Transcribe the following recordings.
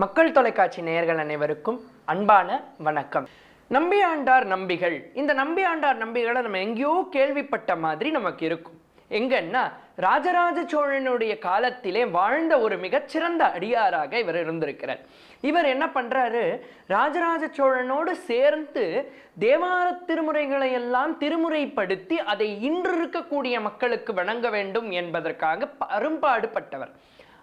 மக்கள் தொலைக்காட்சி நேயர்கள் அனைவருக்கும் அன்பான வணக்கம். நம்பியாண்டார் நம்பிகள். இந்த நம்பியாண்டார் நம்பிகளை நம்ம எங்கேயோ கேள்விப்பட்ட மாதிரி நமக்கு இருக்கும். எங்கன்னா ராஜராஜ சோழனுடைய காலத்திலே வாழ்ந்த ஒரு மிகச்சிறந்த அடியாராக இவர் இருந்திருக்கிறார். இவர் என்ன பண்றாரு? ராஜராஜ சோழனோடு சேர்ந்து தேவார திருமுறைகளை எல்லாம் திருமுறைப்படுத்தி அதை இன்று இருக்கக்கூடிய மக்களுக்கு வணங்க வேண்டும் என்பதற்காக அரும்பாடுபட்டவர்.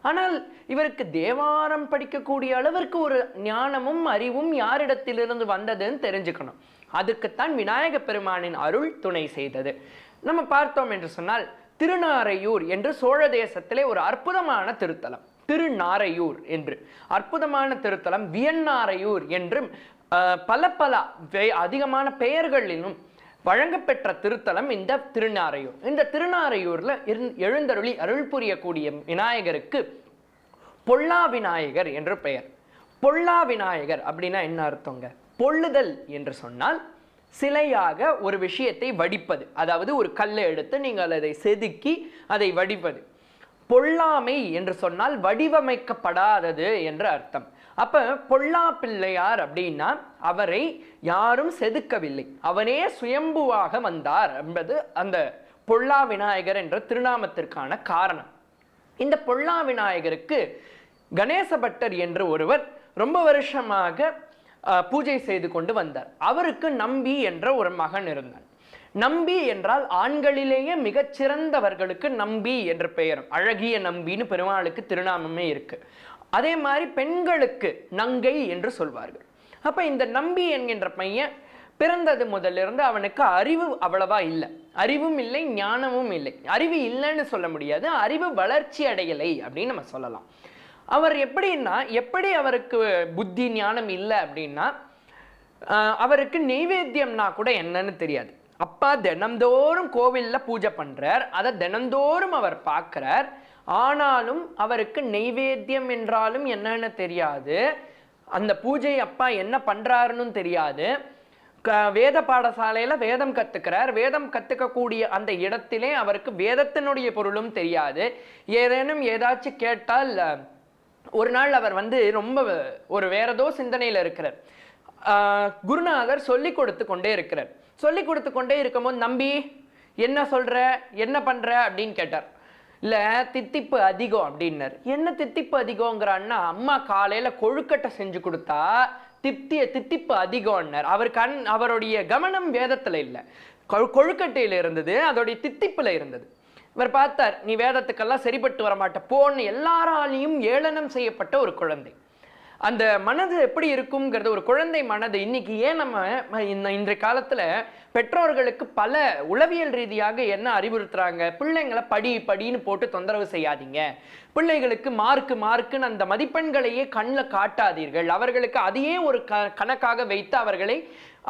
ஆனால் இவருக்கு தேவாரம் படிக்கக்கூடிய அளவிற்கு ஒரு ஞானமும் அறிவும் யாரிடத்திலிருந்து வந்ததுன்னு தெரிஞ்சுக்கணும். அதுக்குத்தான் விநாயக பெருமானின் அருள் துணை செய்தது. நம்ம பார்த்தோம் என்று சொன்னால் திருநாரையூர் என்று சோழ தேசத்திலே ஒரு அற்புதமான திருத்தலம். திருநாரையூர் என்று. அற்புதமான திருத்தலம் வியன்னாரையூர் என்றும் அஹ், பல பல வே- அதிகமான பெயர்களிலும் வழங்கப்பெற்ற திருத்தலம் இந்த திருநாரையூர். இந்த திருநாரையூர்ல எழுந்தருளி அருள் புரியக்கூடிய விநாயகருக்கு பொல்லா விநாயகர் என்று பெயர். பொல்லா விநாயகர் அப்படின்னா என்ன அர்த்தங்க? பொள்ளுதல் என்று சொன்னால் சிலையாக ஒரு விஷயத்தை வடிப்பது. அதாவது ஒரு கல்லை எடுத்து நீங்கள் அதை செதுக்கி அதை வடிப்பது. பொல்லாமை என்று சொன்னால் வடிவமைக்கப்படாதது என்று அர்த்தம். அப்ப பொல்லா பிள்ளையார் அப்படின்னா அவரை யாரும் செதுக்கவில்லை. அவனே சுயம்புவாக வந்தார் என்பது அந்த பொல்லா விநாயகர் என்ற திருநாமத்திற்கான காரணம். இந்த பொல்லா விநாயகருக்கு கணேசபட்டர் என்று ஒருவர் ரொம்ப வருஷமாக பூஜை செய்து கொண்டு வந்தார். அவருக்கு நம்பி என்ற ஒரு மகன் இருந்தார் நம்பி என்றால் ஆண்களிலேயே மிகச்சிறந்தவர்களுக்கு நம்பி என்ற பெயரும். அழகிய நம்பின்னு பெருமாளுக்கு திருநாமமே இருக்கு. அதே மாதிரி பெண்களுக்கு நங்கை என்று சொல்வார்கள். அப்ப இந்த நம்பி என்கின்ற பையன் பிறந்தது முதலிருந்து அவனுக்கு அறிவு அவ்வளவா இல்லை. அறிவும் இல்லை ஞானமும் இல்லை. அறிவு இல்லைன்னு சொல்ல முடியாது. அறிவு வளர்ச்சி அடையலை அப்படின்னு நம்ம சொல்லலாம். அவர் எப்படின்னா எப்படி அவருக்கு புத்தி ஞானம் இல்லை அப்படின்னா அவருக்கு நெய்வேத்தியம்னா கூட என்னன்னு தெரியாது. அப்பா தினந்தோறும் கோவில்ல பூஜை பண்ணுறார் அதை தினந்தோறும் அவர் பார்க்குறார். ஆனாலும் அவருக்கு நெய்வேத்தியம் என்றாலும் என்னன்னு தெரியாது. அந்த பூஜை அப்பா என்ன பண்ணுறாருன்னு தெரியாது. க- வேத பாடசாலையில் வேதம் கற்றுக்கிறார் வேதம் கற்றுக்கக்கூடிய அந்த இடத்திலே அவருக்கு வேதத்தினுடைய பொருளும் தெரியாது. ஏதேனும் ஏதாச்சும் கேட்டால் ஒரு நாள் அவர் வந்து ரொம்ப ஒரு வேற ஏதோ சிந்தனையில் இருக்கிறார். குருநாதர் சொல்லி கொடுத்து கொண்டே இருக்கிறார். சொல்லி கொடுத்து கொண்டே இருக்கும்போது நம்பி என்ன சொல்ற? என்ன பண்ற? அப்படின்னு கேட்டார். இல்லை தித்திப்பு அதிகம் அப்படின்னாரு. என்ன தித்திப்பு அதிகங்கிறான்னா அம்மா காலையில கொழுக்கட்டை செஞ்சு கொடுத்தா திப்திய தித்திப்பு அதிகம்னார் அவர் கண் அவருடைய கவனம் வேதத்துல இல்லை. கொழு- கொழுக்கட்டையில இருந்தது அதோடைய தித்திப்புல இருந்தது. இவர் பார்த்தார் நீ வேதத்துக்கெல்லாம் சரிப்பட்டு வர மாட்ட போன்னு எல்லாராலையும் ஏளனம் செய்யப்பட்ட ஒரு குழந்தை. அந்த மனது எப்படி இருக்குங்கிறது ஒரு குழந்தை மனது. இன்னைக்கு ஏன் நம்ம இந்த இன்றைய காலத்துல பெற்றோர்களுக்கு பல உளவியல் ரீதியாக என்ன அறிவுறுத்துறாங்க? பிள்ளைங்களை படி படின்னு போட்டு தொந்தரவு செய்யாதீங்க. பிள்ளைகளுக்கு மார்க்கு மார்க்குன்னு அந்த மதிப்பெண்களையே கண்ணில் காட்டாதீர்கள். அவர்களுக்கு அதையே ஒரு க கணக்காக வைத்து அவர்களை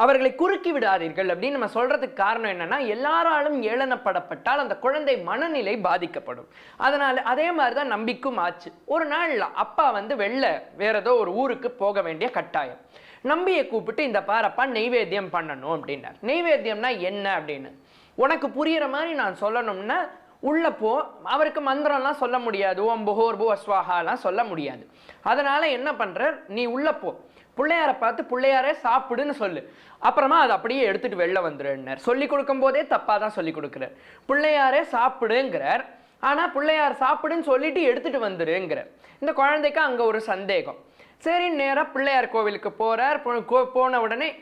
அவர்களை குறுக்கி விடாதீர்கள் அப்படின்னு நம்ம சொல்றதுக்கு காரணம் என்னன்னா எல்லாராலும் ஏளனப்படப்பட்டால் அந்த குழந்தை மனநிலை பாதிக்கப்படும். அதனால அதே மாதிரி தான் நம்பிக்கும் ஆச்சு. ஒரு நாள் அப்பா வந்து வெளில வேற ஏதோ ஒரு ஊருக்கு போக வேண்டிய கட்டாயம். நம்பியை கூப்பிட்டு இந்த பாரப்பா நெய்வேத்தியம் பண்ணணும் அப்படின்னார். நெய்வேத்தியம்னா என்ன அப்படின்னு? உனக்கு புரிகிற மாதிரி நான் சொல்லணும்னா உள்ளப்போ போ அவருக்கு மந்திரம்லாம் சொல்ல முடியாது. ஓம் புகோர் பூ அஸ்வாகாலாம் சொல்ல முடியாது. அதனால என்ன பண்ணுற நீ உள்ளப்போ. போ பிள்ளையாரை பார்த்து பிள்ளையாரே சாப்பிடுன்னு சொல்லு. அப்புறமா அதை அப்படியே எடுத்துட்டு வெளில வந்துருன்னார். சொல்லி கொடுக்கும் போதே தப்பாக தான் சொல்லி கொடுக்குறார். பிள்ளையாரே சாப்பிடுங்கிறார். ஆனால் பிள்ளையார் சாப்பிடுன்னு சொல்லிட்டு எடுத்துட்டு வந்துருங்கிறார். இந்த குழந்தைக்கு அங்கே ஒரு சந்தேகம். சரி நேராக பிள்ளையார் கோவிலுக்கு போகிறார் போ- போன உடனே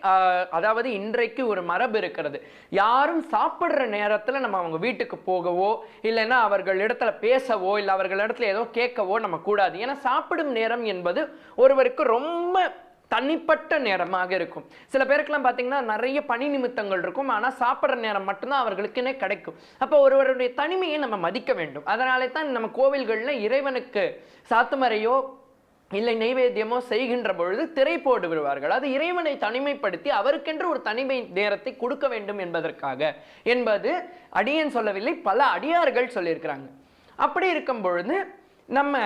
அதாவது இன்றைக்கு ஒரு மரபு இருக்கிறது. யாரும் சாப்பிட்ற நேரத்தில் நம்ம அவங்க வீட்டுக்கு போகவோ இல்லைன்னா அவர்கள் இடத்துல பேசவோ இல்லை அவர்கள் இடத்துல ஏதோ கேட்கவோ நம்ம கூடாது. ஏன்னா சாப்பிடும் நேரம் என்பது ஒருவருக்கு ரொம்ப தனிப்பட்ட நேரமாக இருக்கும். சில பேருக்கெல்லாம் பார்த்தீங்கன்னா நிறைய பணி நிமித்தங்கள் இருக்கும். ஆனால் சாப்பிட்ற நேரம் மட்டும்தான் அவர்களுக்குன்னே கிடைக்கும். அப்போ ஒருவருடைய தனிமையை நம்ம மதிக்க வேண்டும். அதனாலே தான் நம்ம கோவில்களில் இறைவனுக்கு சாத்துமறையோ இல்லை நைவேத்தியமோ செய்கின்ற பொழுது திரை போட்டு விடுவார்கள் அது இறைவனை தனிமைப்படுத்தி அவருக்கென்று ஒரு தனிமை நேரத்தை கொடுக்க வேண்டும் என்பதற்காக. என்பது அடியன் சொல்லவில்லை பல அடியார்கள் சொல்லியிருக்கிறாங்க. அப்படி இருக்கும் பொழுது நம்ம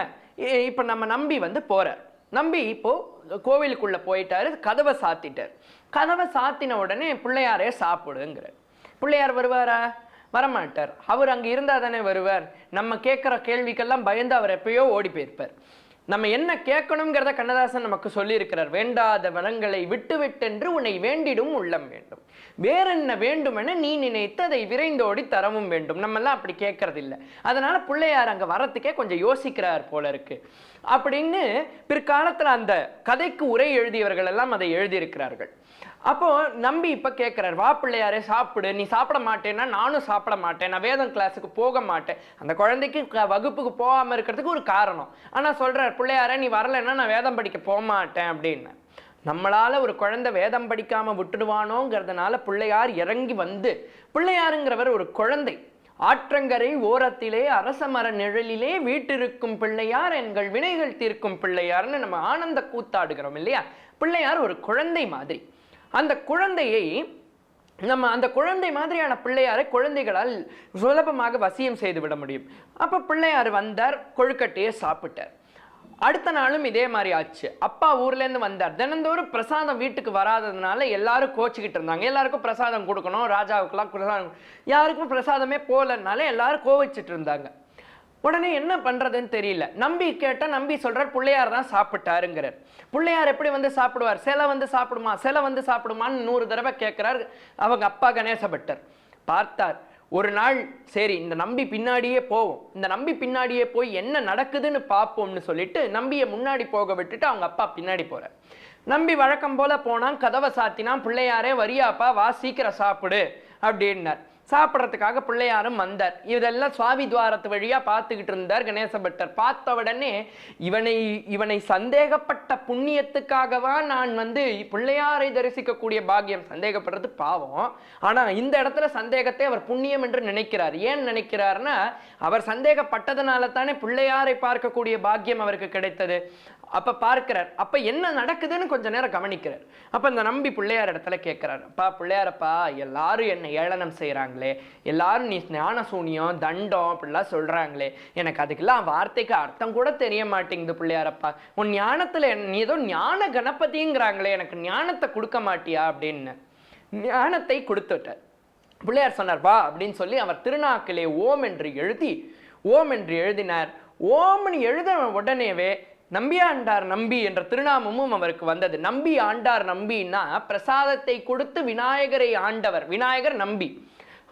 இப்போ நம்ம நம்பி வந்து போகிறார் நம்பி இப்போ கோவிலுக்குள்ளே போயிட்டாரு கதவை சாத்திட்டார். கதவை சாத்தின உடனே பிள்ளையாரே சாப்பிடுங்கிறார். பிள்ளையார் வருவாரா? வரமாட்டார். அவர் அங்கே இருந்தால் தானே வருவார். நம்ம கேட்குற கேள்விக்கெல்லாம் பயந்து அவர் எப்பயோ ஓடி போயிருப்பார். நம்ம என்ன கேட்கணுங்கிறத கண்ணதாசன் நமக்கு சொல்லியிருக்கிறார். வேண்டாத வனங்களை விட்டு விட்டென்று உன்னை வேண்டிடும் உள்ளம் வேண்டும். வேறென்ன வேண்டுமென நீ நினைத்து அதை விரைந்தோடி தரவும் வேண்டும். நம்ம எல்லாம் அப்படி கேட்கறது அதனால பிள்ளையார் அங்க வரத்துக்கே கொஞ்சம் யோசிக்கிறார் போல இருக்கு. அப்படின்னு பிற்காலத்துல அந்த கதைக்கு உரை எழுதியவர்கள் எல்லாம் அதை எழுதியிருக்கிறார்கள். அப்போ நம்பி இப்ப கேட்கிறார் வா பிள்ளையாரே சாப்பிடு. நீ சாப்பிட மாட்டேன்னா நானும் சாப்பிட மாட்டேன். நான் வேதம் கிளாஸுக்கு போக மாட்டேன். அந்த குழந்தைக்கு வகுப்புக்கு போகாம இருக்கிறதுக்கு ஒரு காரணம். ஆனா சொல்றார் பிள்ளையாரே நீ வரலைன்னா நான் வேதம் படிக்க போக மாட்டேன் அப்படின்னு. நம்மளால் ஒரு குழந்தை வேதம் படிக்காம விட்டுடுவானோங்கிறதுனால பிள்ளையார் இறங்கி வந்து பிள்ளையாருங்கிறவர் ஒரு குழந்தை. ஆற்றங்கரை ஓரத்திலே அரச மர நிழலிலே வீட்டிருக்கும் பிள்ளையார் எங்கள் வினைகள் தீர்க்கும் பிள்ளையார்னு நம்ம ஆனந்த கூத்தாடுகிறோம் இல்லையா? பிள்ளையார் ஒரு குழந்தை மாதிரி. அந்த குழந்தையை நம்ம அந்த குழந்தை மாதிரியான பிள்ளையாரை குழந்தைகளால் சுலபமாக வசியம் செய்து விட முடியும். அப்போ பிள்ளையார் வந்தார் கொழுக்கட்டையை சாப்பிட்டார். அடுத்த நாளும் இதே மாதிரி ஆச்சு. அப்பா ஊர்லேருந்து வந்தார். தினந்தோறும் பிரசாதம் வீட்டுக்கு வராததுனால எல்லாரும் கோச்சிக்கிட்டு இருந்தாங்க. எல்லாருக்கும் பிரசாதம் கொடுக்கணும் ராஜாவுக்கெல்லாம் பிரசாதம் யாருக்கும் பிரசாதமே போகலனால எல்லாரும் கோவிச்சிட்டு இருந்தாங்க. உடனே என்ன பண்ணுறதுன்னு தெரியல. நம்பி கேட்டால் நம்பி சொல்கிறார் பிள்ளையார் தான் சாப்பிட்டாருங்கிறார். பிள்ளையார் எப்படி வந்து சாப்பிடுவார்? சிலை வந்து சாப்பிடுமா? சிலை வந்து சாப்பிடுமான்னு நூறு தடவை கேட்குறார். அவங்க அப்பா கணேசபட்டர். பார்த்தார். ஒரு நாள் சரி இந்த நம்பி பின்னாடியே போவோம். இந்த நம்பி பின்னாடியே போய் என்ன நடக்குதுன்னு பார்ப்போம்னு சொல்லிட்டு நம்பியை முன்னாடி போக விட்டுட்டு அவங்க அப்பா பின்னாடி போகிறார் நம்பி வழக்கம் போல போனான் கதவை சாத்தினான் பிள்ளையாரே வரியாப்பா வா சீக்கிரம் சாப்பிடு அப்படின்னார். சாப்பிட்றதுக்காக பிள்ளையாரும் வந்தார். இதெல்லாம் சுவாமி துவாரத்து வழியாக பார்த்துக்கிட்டு இருந்தார் கணேச பட்டர். பார்த்த உடனே இவனை இவனை சந்தேகப்பட்ட புண்ணியத்துக்காகவா நான் வந்து பிள்ளையாரை தரிசிக்கக்கூடிய பாக்கியம். சந்தேகப்படுறது பாவம். ஆனால் இந்த இடத்துல சந்தேகத்தை அவர் புண்ணியம் என்று நினைக்கிறார். ஏன் நினைக்கிறார்னா அவர் சந்தேகப்பட்டதுனால தானே பிள்ளையாரை பார்க்கக்கூடிய பாக்கியம் அவருக்கு கிடைத்தது. அப்போ பார்க்கிறார். அப்போ என்ன நடக்குதுன்னு கொஞ்ச நேரம் கவனிக்கிறார். அப்போ இந்த நம்பி பிள்ளையார் இடத்துல கேட்குறாரு. அப்பா பிள்ளையாரப்பா எல்லாரும் என்னை ஏளனம் செய்கிறாங்களே எல்லாரும் நீ ஞான சூனியம் தண்டம் அப்படிலாம் சொல்கிறாங்களே எனக்கு அதுக்கெல்லாம் வார்த்தைக்கு அர்த்தம் கூட தெரிய மாட்டேங்குது பிள்ளையாரப்பா. உன் ஞானத்தில் நீ ஏதோ ஞான கணபதிங்கிறாங்களே. எனக்கு ஞானத்தை கொடுக்க மாட்டியா? அப்படின்னு. ஞானத்தை கொடுத்துட்டார் பிள்ளையார் சொன்னார் வா அப்படின்னு சொல்லி அவர் திருநாக்கிலே ஓம் என்று எழுதி ஓம் என்று எழுதினார். ஓம்னு எழுத உடனேவே நம்பி ஆண்டார் நம்பி என்ற திருநாமமும் அவருக்கு வந்தது. நம்பி ஆண்டார் நம்பின்னா பிரசாதத்தை கொடுத்து விநாயகரை ஆண்டவர் விநாயகர் நம்பி.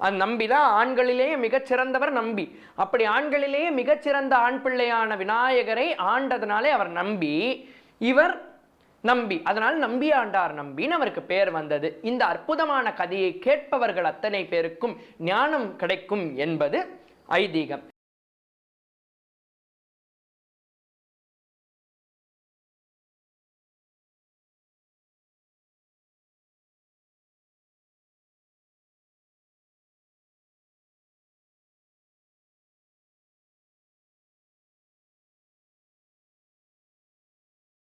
அந்த நம்பி தான் ஆண்களிலேயே மிகச்சிறந்தவர் நம்பி. அப்படி ஆண்களிலேயே மிகச்சிறந்த ஆண் பிள்ளையான விநாயகரை ஆண்டதுனாலே அவர் நம்பி இவர் நம்பி. அதனால் நம்பி ஆண்டார் நம்பின்னு அவருக்கு பேர் வந்தது. இந்த அற்புதமான கதையை கேட்பவர்கள் அத்தனை பேருக்கும் ஞானம் கிடைக்கும் என்பது ஐதீகம்.